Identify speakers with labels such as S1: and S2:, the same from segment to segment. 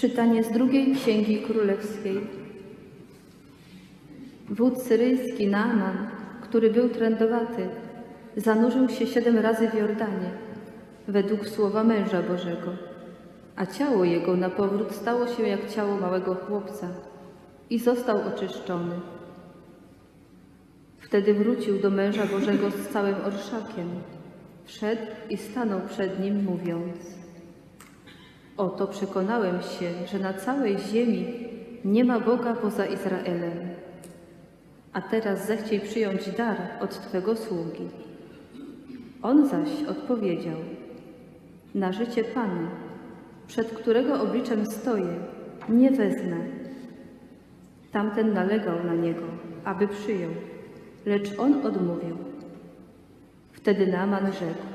S1: Czytanie z drugiej Księgi Królewskiej. Wódz syryjski Naaman, który był trędowaty, zanurzył się siedem razy w Jordanie, według słowa męża Bożego, a ciało jego na powrót stało się jak ciało małego chłopca i został oczyszczony. Wtedy wrócił do męża Bożego z całym orszakiem. Wszedł i stanął przed nim, mówiąc: Oto przekonałem się, że na całej ziemi nie ma Boga poza Izraelem. A teraz zechciej przyjąć dar od Twego sługi. On zaś odpowiedział: Na życie Pana, przed którego obliczem stoję, nie wezmę. Tamten nalegał na niego, aby przyjął, lecz on odmówił. Wtedy Naaman rzekł: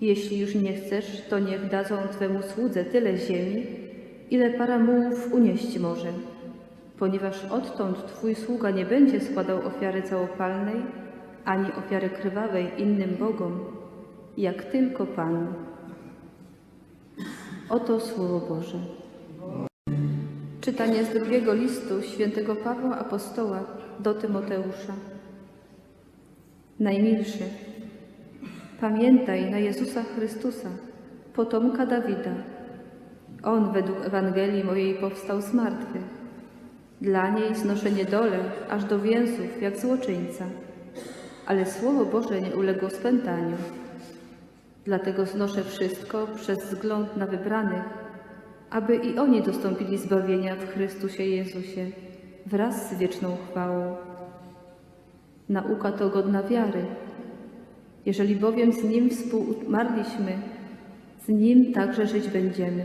S1: Jeśli już nie chcesz, to niech dadzą Twemu słudze tyle ziemi, ile para mułów unieść może, ponieważ odtąd Twój sługa nie będzie składał ofiary całopalnej, ani ofiary krwawej innym bogom, jak tylko Panu. Oto Słowo Boże. Czytanie z drugiego listu świętego Pawła Apostoła do Tymoteusza. Najmilszy, pamiętaj na Jezusa Chrystusa, potomka Dawida. On według Ewangelii mojej powstał z martwych. Dla niej znoszenie dole aż do więzów jak złoczyńca, ale Słowo Boże nie uległo spętaniu. Dlatego znoszę wszystko przez wzgląd na wybranych, aby i oni dostąpili zbawienia w Chrystusie Jezusie wraz z wieczną chwałą. Nauka to godna wiary. Jeżeli bowiem z Nim współumarliśmy, z Nim także żyć będziemy.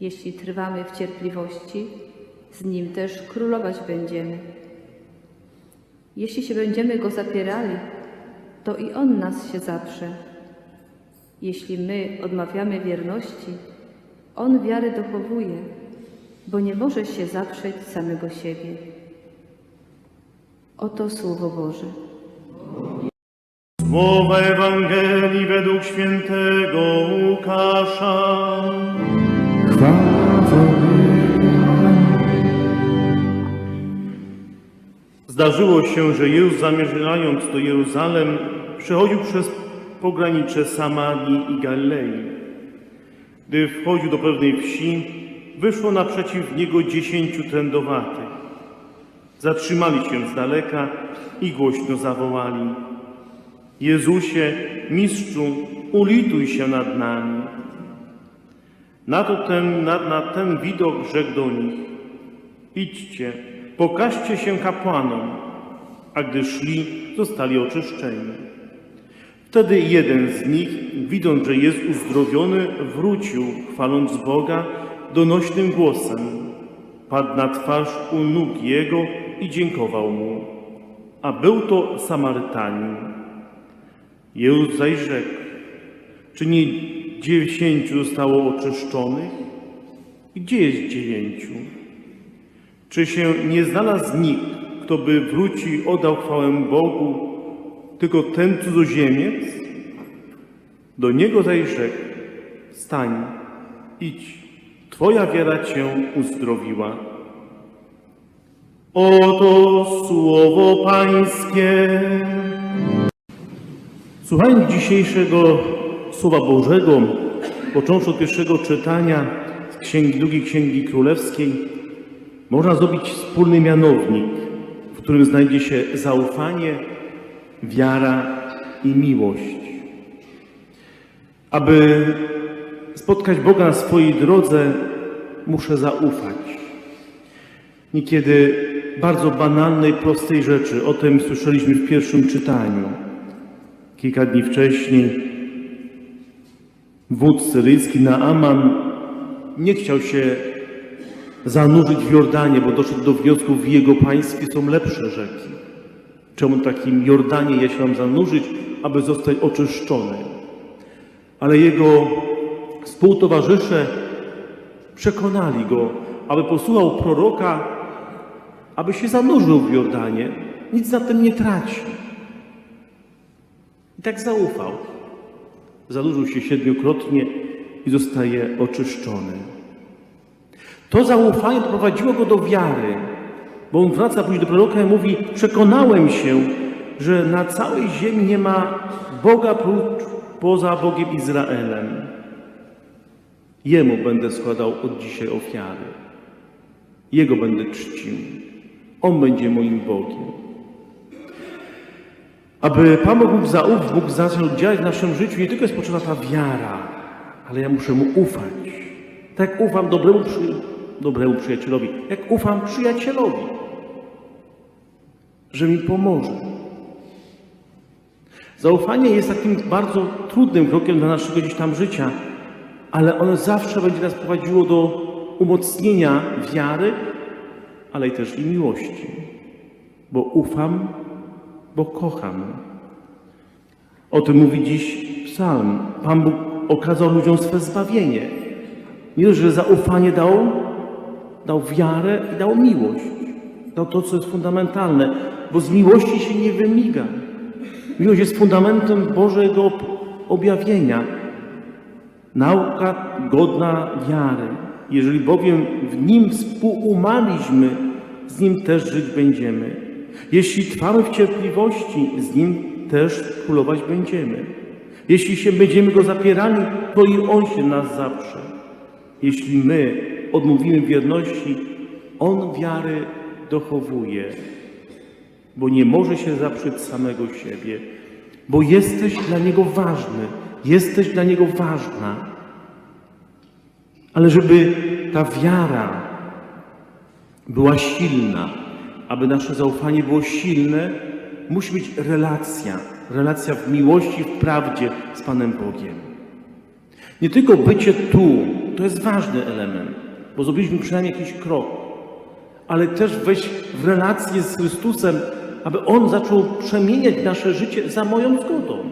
S1: Jeśli trwamy w cierpliwości, z Nim też królować będziemy. Jeśli się będziemy Go zapierali, to i On nas się zaprze. Jeśli my odmawiamy wierności, On wiary dochowuje, bo nie może się zaprzeć samego siebie. Oto Słowo Boże.
S2: Słowa Ewangelii według świętego Łukasza.
S3: Chwała
S2: Zdarzyło się, że Jezus zamierzając do Jeruzalem, przechodził przez pogranicze Samarii i Galilei. Gdy wchodził do pewnej wsi, wyszło naprzeciw niego dziesięciu trędowatych. Zatrzymali się z daleka i głośno zawołali: Jezusie, mistrzu, ulituj się nad nami. Na to ten, na, na ten widok rzekł do nich: Idźcie, pokażcie się kapłanom. A gdy szli, zostali oczyszczeni. Wtedy jeden z nich, widząc, że jest uzdrowiony, wrócił, chwaląc Boga donośnym głosem. Padł na twarz u nóg Jego i dziękował Mu. A był to Samarytanin. Jezus zaś rzekł, czy nie dziesięciu zostało oczyszczonych? Gdzie jest dziewięciu? Czy się nie znalazł nikt, kto by wrócił i oddał chwałę Bogu, tylko ten cudzoziemiec? Do niego zaś rzekł, wstań, idź, twoja wiara cię uzdrowiła. Oto słowo Pańskie. Słuchając dzisiejszego Słowa Bożego, począwszy od pierwszego czytania z Księgi Drugiej Księgi Królewskiej, można zrobić wspólny mianownik, w którym znajdzie się zaufanie, wiara i miłość. Aby spotkać Boga na swojej drodze, muszę zaufać. Niekiedy bardzo banalnej, prostej rzeczy. O tym słyszeliśmy w pierwszym czytaniu. Kilka dni wcześniej wódz syryjski Naaman nie chciał się zanurzyć w Jordanie, bo doszedł do wniosku, w jego państwie są lepsze rzeki. Czemu takim Jordanie ja się mam zanurzyć, aby zostać oczyszczony? Ale jego współtowarzysze przekonali go, aby posłuchał proroka, aby się zanurzył w Jordanie. Nic na tym nie traci. I tak zaufał. Zanurzył się siedmiokrotnie i zostaje oczyszczony. To zaufanie doprowadziło go do wiary, bo on wraca później do proroka i mówi: Przekonałem się, że na całej ziemi nie ma Boga prócz, poza Bogiem Izraelem. Jemu będę składał od dzisiaj ofiary. Jego będę czcił. On będzie moim Bogiem. Aby Pan Bóg mógł zaufać, mógł zacząć działać w naszym życiu, nie tylko jest potrzebna ta wiara, ale ja muszę Mu ufać. Tak ufam dobremu, przy... dobremu przyjacielowi, jak ufam przyjacielowi, że mi pomoże. Zaufanie jest takim bardzo trudnym krokiem dla naszego gdzieś tam życia, ale ono zawsze będzie nas prowadziło do umocnienia wiary, ale i też i miłości. Bo ufam, bo kocham. O tym mówi dziś psalm. Pan Bóg okazał ludziom swe zbawienie. Nie dość, że zaufanie dał, dał wiarę i dał miłość. Dał to, co jest fundamentalne, bo z miłości się nie wymiga. Miłość jest fundamentem Bożego objawienia. Nauka godna wiary. Jeżeli bowiem w Nim współumarliśmy, z Nim też żyć będziemy. Jeśli trwamy w cierpliwości, z Nim też królować będziemy. Jeśli się będziemy Go zapierali, to i On się nas zaprze. Jeśli my odmówimy wierności, On wiary dochowuje, bo nie może się zaprzeć samego siebie, bo jesteś dla Niego ważny, jesteś dla Niego ważna. Ale żeby ta wiara była silna, aby nasze zaufanie było silne, musi być relacja, relacja w miłości, w prawdzie z Panem Bogiem. Nie tylko bycie tu, to jest ważny element, bo zrobiliśmy przynajmniej jakiś krok, ale też wejść w relację z Chrystusem, aby On zaczął przemieniać nasze życie za moją zgodą.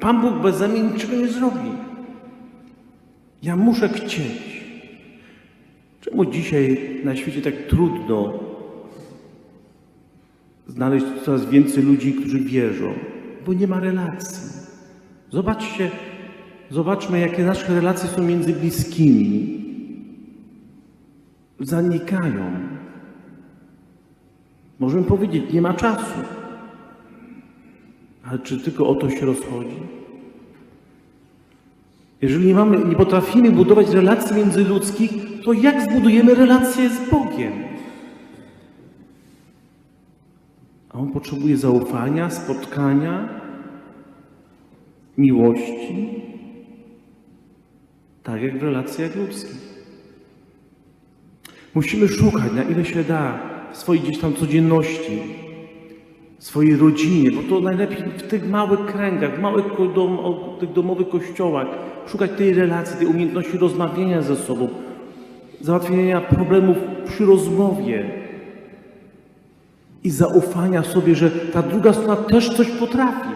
S2: Pan Bóg bez mnie niczego nie zrobi. Ja muszę chcieć. Czemu dzisiaj na świecie tak trudno znaleźć coraz więcej ludzi, którzy wierzą? Bo nie ma relacji. Zobaczcie, zobaczmy, jakie nasze relacje są między bliskimi. Zanikają. Możemy powiedzieć, nie ma czasu. Ale czy tylko o to się rozchodzi? Jeżeli nie, mamy, nie potrafimy budować relacji międzyludzkich, to jak zbudujemy relacje z Bogiem? A On potrzebuje zaufania, spotkania, miłości, tak jak w relacjach ludzkich. Musimy szukać, na ile się da, swojej gdzieś tam codzienności, swojej rodzinie, bo to najlepiej w tych małych kręgach, w małych dom, tych domowych kościołach, szukać tej relacji, tej umiejętności rozmawiania ze sobą, załatwienia problemów przy rozmowie i zaufania sobie, że ta druga strona też coś potrafi.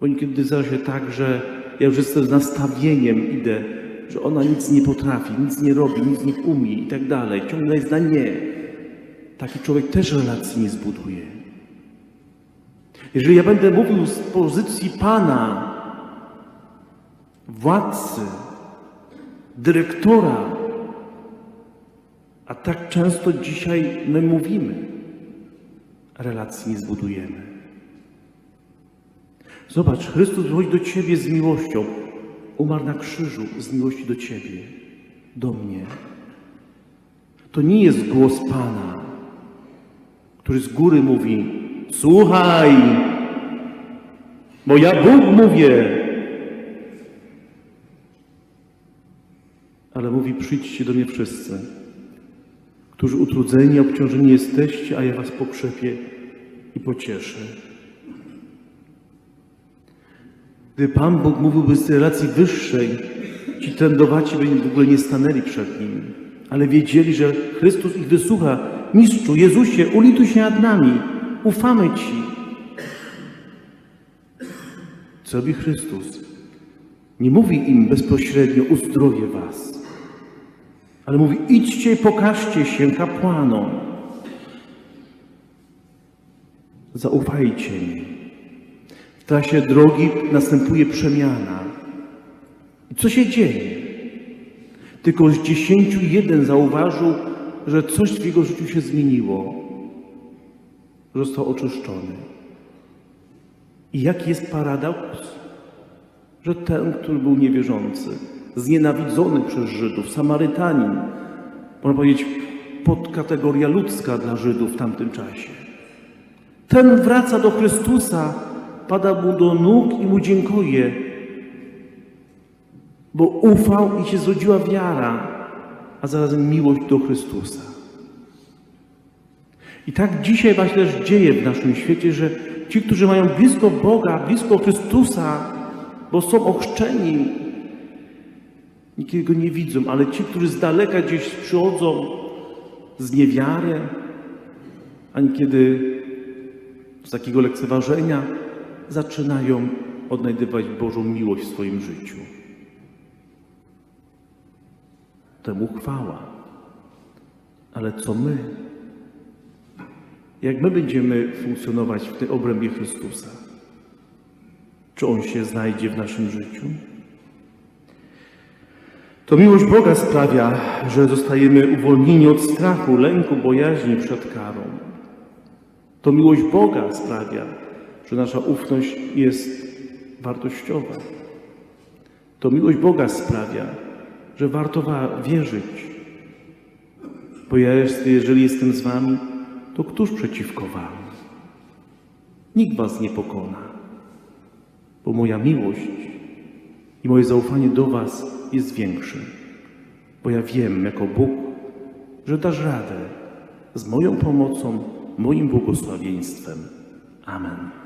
S2: Bo niekiedy zdarza się tak, że ja już jestem z nastawieniem, idę, że ona nic nie potrafi, nic nie robi, nic nie umie i tak dalej. Ciągle jest na nie. Taki człowiek też relacji nie zbuduje. Jeżeli ja będę mówił z pozycji Pana, władcy, dyrektora, a tak często dzisiaj my mówimy, relacji nie zbudujemy. Zobacz, Chrystus wychodzi do Ciebie z miłością. Umarł na krzyżu z miłości do Ciebie, do mnie. To nie jest głos Pana, który z góry mówi: Słuchaj, bo ja Bóg mówię. Ale mówi: Przyjdźcie do mnie wszyscy, którzy utrudzeni, obciążeni jesteście, a ja Was pokrzepię i pocieszę. Gdy Pan Bóg mówiłby z relacji wyższej, ci trędowaci by w ogóle nie stanęli przed Nim, ale wiedzieli, że Chrystus ich wysłucha. Mistrzu, Jezusie, ulituj się nad nami, ufamy Ci. Co robi Chrystus? Nie mówi im bezpośrednio, uzdrowię Was, ale mówi, idźcie i pokażcie się kapłanom. Zaufajcie mi. W trasie drogi następuje przemiana. I co się dzieje? Tylko z dziesięciu jeden zauważył, że coś w jego życiu się zmieniło. Został oczyszczony. I jaki jest paradoks? Że ten, który był niewierzący, znienawidzony przez Żydów, Samarytanin, można powiedzieć podkategoria ludzka dla Żydów w tamtym czasie. Ten wraca do Chrystusa, pada mu do nóg i mu dziękuje, bo ufał i się zrodziła wiara, a zarazem miłość do Chrystusa. I tak dzisiaj właśnie też dzieje w naszym świecie, że ci, którzy mają blisko Boga, blisko Chrystusa, bo są ochrzczeni, niekiedy go nie widzą, ale ci, którzy z daleka gdzieś przychodzą z niewiary, a niekiedy z takiego lekceważenia, zaczynają odnajdywać Bożą miłość w swoim życiu. Temu chwała. Ale co my? Jak my będziemy funkcjonować w tej obrębie Chrystusa? Czy On się znajdzie w naszym życiu? To miłość Boga sprawia, że zostajemy uwolnieni od strachu, lęku, bojaźni przed karą. To miłość Boga sprawia, że nasza ufność jest wartościowa. To miłość Boga sprawia, że warto wa- wierzyć. Bo ja jeżeli jestem z wami, to któż przeciwko wam? Nikt was nie pokona, bo moja miłość i moje zaufanie do was jest większe. Bo ja wiem, jako Bóg, że dasz radę z moją pomocą, moim błogosławieństwem. Amen.